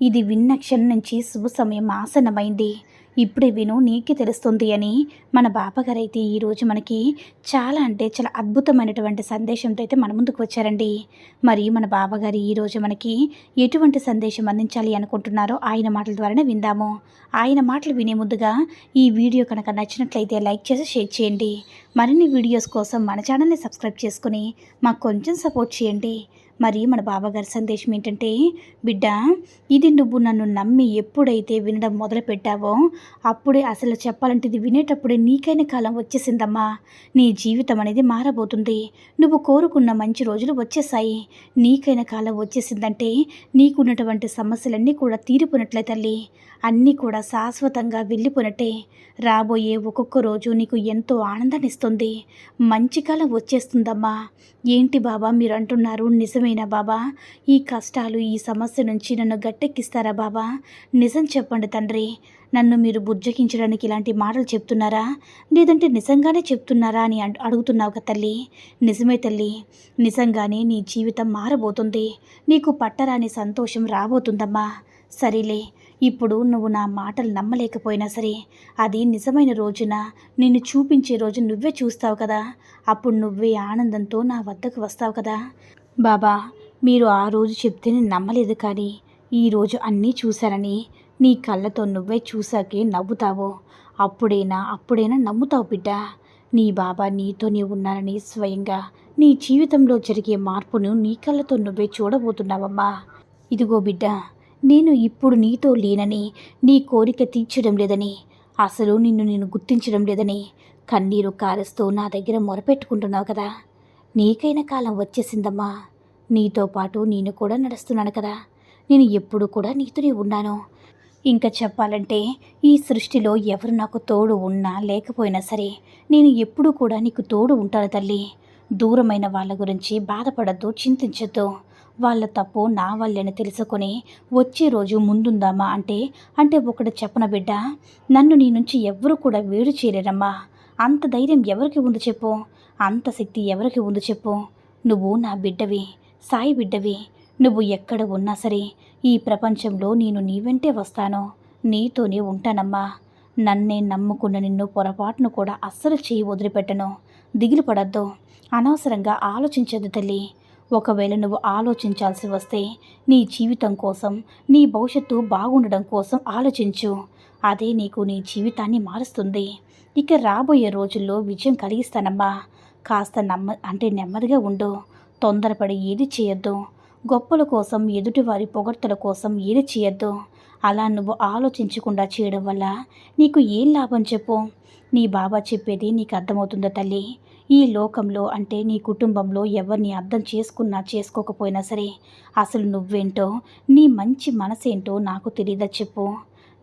ఇది విన్న క్షణం నుంచి శుభ సమయం ఆసనమైంది ఇప్పుడే విను నీకే తెలుస్తుంది అని. మన బాబాగారు అయితే ఈరోజు మనకి చాలా అంటే చాలా అద్భుతమైనటువంటి సందేశంతో అయితే మన ముందుకు వచ్చారండి. మరి మన బాబాగారు ఈరోజు మనకి ఎటువంటి సందేశం అందించాలి అనుకుంటున్నారో ఆయన మాటల ద్వారానే విందాము. ఆయన మాటలు వినే ముందుగా ఈ వీడియో కనుక నచ్చినట్లయితే లైక్ చేసి షేర్ చేయండి. మరిన్ని వీడియోస్ కోసం మన ఛానల్ని సబ్స్క్రైబ్ చేసుకుని మాకు కొంచెం సపోర్ట్ చేయండి. మరి మన బాబాగారి సందేశం ఏంటంటే బిడ్డ ఇది నువ్వు నన్ను నమ్మి ఎప్పుడైతే వినడం మొదలు పెట్టావో అప్పుడే అసలు చెప్పాలంటే ఇది వినేటప్పుడే నీకైన కాలం వచ్చేసిందమ్మా. నీ జీవితం అనేది మారబోతుంది. నువ్వు కోరుకున్న మంచి రోజులు వచ్చేసాయి. నీకైన కాలం వచ్చేసిందంటే నీకున్నటువంటి సమస్యలన్నీ కూడా తీరిపోయినట్లే తల్లి. అన్నీ కూడా శాశ్వతంగా వెళ్ళిపోయినట్టే. రాబోయే ఒక్కొక్క రోజు నీకు ఎంతో ఆనందాన్ని ఇస్తుంది మంచి కాలం వచ్చేస్తుందమ్మా. ఏంటి బాబా మీరు అంటున్నారు నిజమేనా బాబా? ఈ కష్టాలు ఈ సమస్య నుంచి నన్ను గట్టెక్కిస్తారా బాబా? నిజం చెప్పండి తండ్రి. నన్ను మీరు బుజ్జగించడానికి ఇలాంటి మాటలు చెప్తున్నారా? లేదంటే నిజంగానే చెప్తున్నారా అని అడు- అడుగుతున్నావు కదా తల్లి? నిజమే తల్లి. నిజంగానే నీ జీవితం మారబోతుంది. నీకు పట్టరాని సంతోషం రాబోతుందమ్మా. సరేలే. ఇప్పుడు నువ్వు నా మాటలు నమ్మలేకపోయినా సరే అది నిజమైన రోజున నిన్ను చూపించే రోజు నువ్వే చూస్తావు కదా. అప్పుడు నువ్వే ఆనందంతో నా వద్దకు వస్తావు కదా. బాబా మీరు ఆ రోజు చెప్తే నేను నమ్మలేదు కానీ ఈరోజు అన్నీ చూశానని నీ కళ్ళతో నువ్వే చూశాకే నవ్వుతావు. అప్పుడైనా అప్పుడైనా నమ్ముతావు బిడ్డ? నీ బాబా నీతోనే ఉన్నానని స్వయంగా నీ జీవితంలో జరిగే మార్పును నీ కళ్ళతో నువ్వే చూడబోతున్నావమ్మా. ఇదిగో బిడ్డ నేను ఇప్పుడు నీతో లేనని నీ కోరిక తీర్చడం లేదని అసలు నిన్ను నేను గుర్తించడం లేదని కన్నీరు కారుస్తూ నా దగ్గర మొరపెట్టుకుంటున్నావు కదా. నీకైన కాలం వచ్చేసిందమ్మా. నీతో పాటు నేను కూడా నడుస్తున్నాను కదా. నేను ఎప్పుడు కూడా నీతోనే ఉన్నాను. ఇంకా చెప్పాలంటే ఈ సృష్టిలో ఎవరు నాకు తోడు ఉన్నా లేకపోయినా సరే నేను ఎప్పుడూ కూడా నీకు తోడు ఉంటాను తల్లి. దూరమైన వాళ్ళ గురించి బాధపడద్దు చింతించద్దు. వాళ్ళ తప్పు నా వల్లేని తెలుసుకొని వచ్చే రోజు ముందుందామా అంటే అంటే ఒకటి చెప్పన బిడ్డ నన్ను నీ నుంచి ఎవ్వరూ కూడా వేరు చేయలేరమ్మా. అంత ధైర్యం ఎవరికి ఉంది చెప్పు. అంత శక్తి ఎవరికి ఉంది చెప్పు. నువ్వు నా బిడ్డవి సాయి బిడ్డవి. నువ్వు ఎక్కడ ఉన్నా సరే ఈ ప్రపంచంలో నేను నీ వెంటే వస్తాను. నీతోనే ఉంటానమ్మా. నన్నే నమ్ముకున్న నిన్ను పొరపాటును కూడా అస్సలు చేయి వదిలిపెట్టను. దిగులు పడద్దు. అనవసరంగా ఆలోచించదు తల్లి. ఒకవేళ నువ్వు ఆలోచించాల్సి వస్తే నీ జీవితం కోసం నీ భవిష్యత్తు బాగుండడం కోసం ఆలోచించు. అదే నీకు నీ జీవితాన్ని మారుస్తుంది. ఇక రాబోయే రోజుల్లో విజయం కలిగిస్తానమ్మా. కాస్త నమ్మ అంటే నెమ్మదిగా ఉండు. తొందరపడి ఏది చేయొద్దు. గొప్పల కోసం ఎదుటివారి పొగడ్తల కోసం ఏది చేయొద్దు. అలా నువ్వు ఆలోచించకుండా చేయడం వల్ల నీకు ఏం లాభం చెప్పు. నీ బాబా చెప్పేది నీకు అర్థమవుతుందా తల్లి? ఈ లోకంలో అంటే నీ కుటుంబంలో ఎవరిని అర్థం చేసుకున్నా చేసుకోకపోయినా సరే అసలు నువ్వేంటో నీ మంచి మనసేంటో నాకు తెలియదా చెప్పు.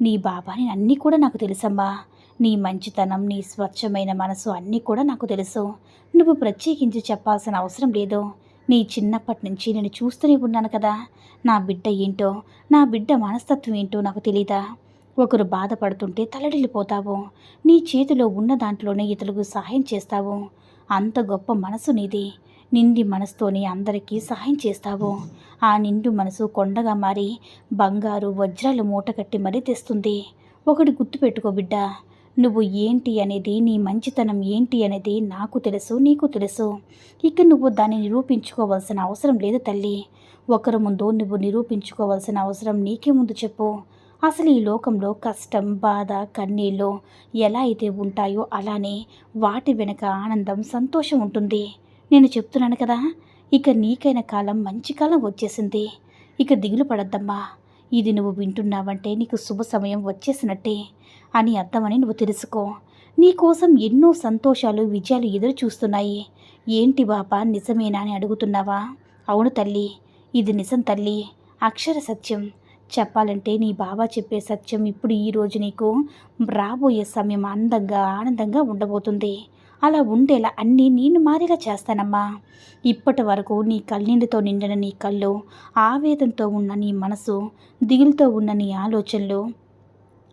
నీ బాబాని అన్నీ కూడా నాకు తెలుసమ్మా. నీ మంచితనం నీ స్వచ్ఛమైన మనసు అన్నీ కూడా నాకు తెలుసు. నువ్వు ప్రత్యేకించి చెప్పాల్సిన అవసరం లేదు. నీ చిన్నప్పటి నుంచి నేను చూస్తూనే ఉన్నాను కదా. నా బిడ్డ ఏంటో నా బిడ్డ మనస్తత్వం ఏంటో నాకు తెలీదా? ఒకరు బాధపడుతుంటే తలడిల్లిపోతావు. నీ చేతిలో ఉన్న దాంట్లోనే ఇతరులకు సహాయం చేస్తావు. అంత గొప్ప మనసు నీది. నిండి మనసుతోనే అందరికీ సహాయం చేస్తావు. ఆ నిండు మనసు కొండగా మారి బంగారు వజ్రాలు మూట కట్టి మరీ తెస్తుంది. ఒకటి గుర్తుపెట్టుకో బిడ్డ. నువ్వు ఏంటి అనేది నీ మంచితనం ఏంటి అనేది నాకు తెలుసు నీకు తెలుసు. ఇక నువ్వు దాన్ని నిరూపించుకోవాల్సిన అవసరం లేదు తల్లి. ఒకరి ముందు నువ్వు నిరూపించుకోవాల్సిన అవసరం నీకే ముందు చెప్పు. అసలు ఈ లోకంలో కష్టం బాధ కన్నీళ్ళు ఎలా అయితే ఉంటాయో అలానే వాటి వెనుక ఆనందం సంతోషం ఉంటుంది. నేను చెప్తున్నాను కదా ఇక నీకైన కాలం మంచి కాలం వచ్చేసింది. ఇక దిగులు పడద్దమ్మా. ఇది నువ్వు వింటున్నావంటే నీకు శుభ సమయం వచ్చేసినట్టే అని అర్థమని నువ్వు తెలుసుకో. నీకోసం ఎన్నో సంతోషాలు విజయాలు ఎదురు చూస్తున్నాయి. ఏంటి బాపా నిజమేనా అని అడుగుతున్నావా? అవును తల్లి ఇది నిజం తల్లి. అక్షర సత్యం. చెప్పాలంటే నీ బాబా చెప్పే సత్యం ఇప్పుడు ఈ రోజు నీకు రాబోయే సమయం అందంగా ఆనందంగా ఉండబోతుంది. అలా ఉండేలా అన్నీ నేను మారేలా చేస్తానమ్మా. ఇప్పటి వరకు నీ కళ్ళీళ్ళతో నిండిన నీ కళ్ళు ఆవేదంతో ఉన్న నీ మనసు దిగులుతో ఉన్న నీ ఆలోచనలు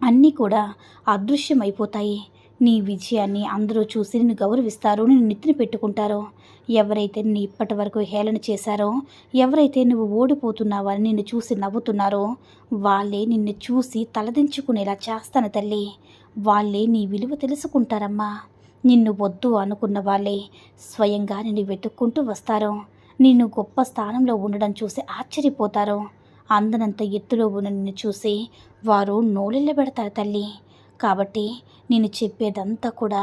అన్నీ కూడా అదృశ్యమైపోతాయి. నీ విజయాన్ని అందరూ చూసి నిన్ను గౌరవిస్తారు నిన్ను నిద్ర పెట్టుకుంటారో. ఎవరైతే నిన్ను ఇప్పటి వరకు హేళన చేశారో ఎవరైతే నువ్వు ఓడిపోతున్నావని నిన్ను చూసి నవ్వుతున్నారో వాళ్ళే నిన్ను చూసి తలదించుకునేలా చేస్తాను తల్లి. వాళ్ళే నీ విలువ తెలుసుకుంటారమ్మా. నిన్ను వద్దు అనుకున్న వాళ్ళే స్వయంగా నిన్ను వెతుక్కుంటూ వస్తారు. నిన్ను గొప్ప స్థానంలో ఉండడం చూసి ఆశ్చర్యపోతారు. అందనంత ఎత్తులో ఉన్న నిన్ను చూసి వారు నోలెళ్ళబెడతారు తల్లి. కాబట్టి నేను చెప్పేదంతా కూడా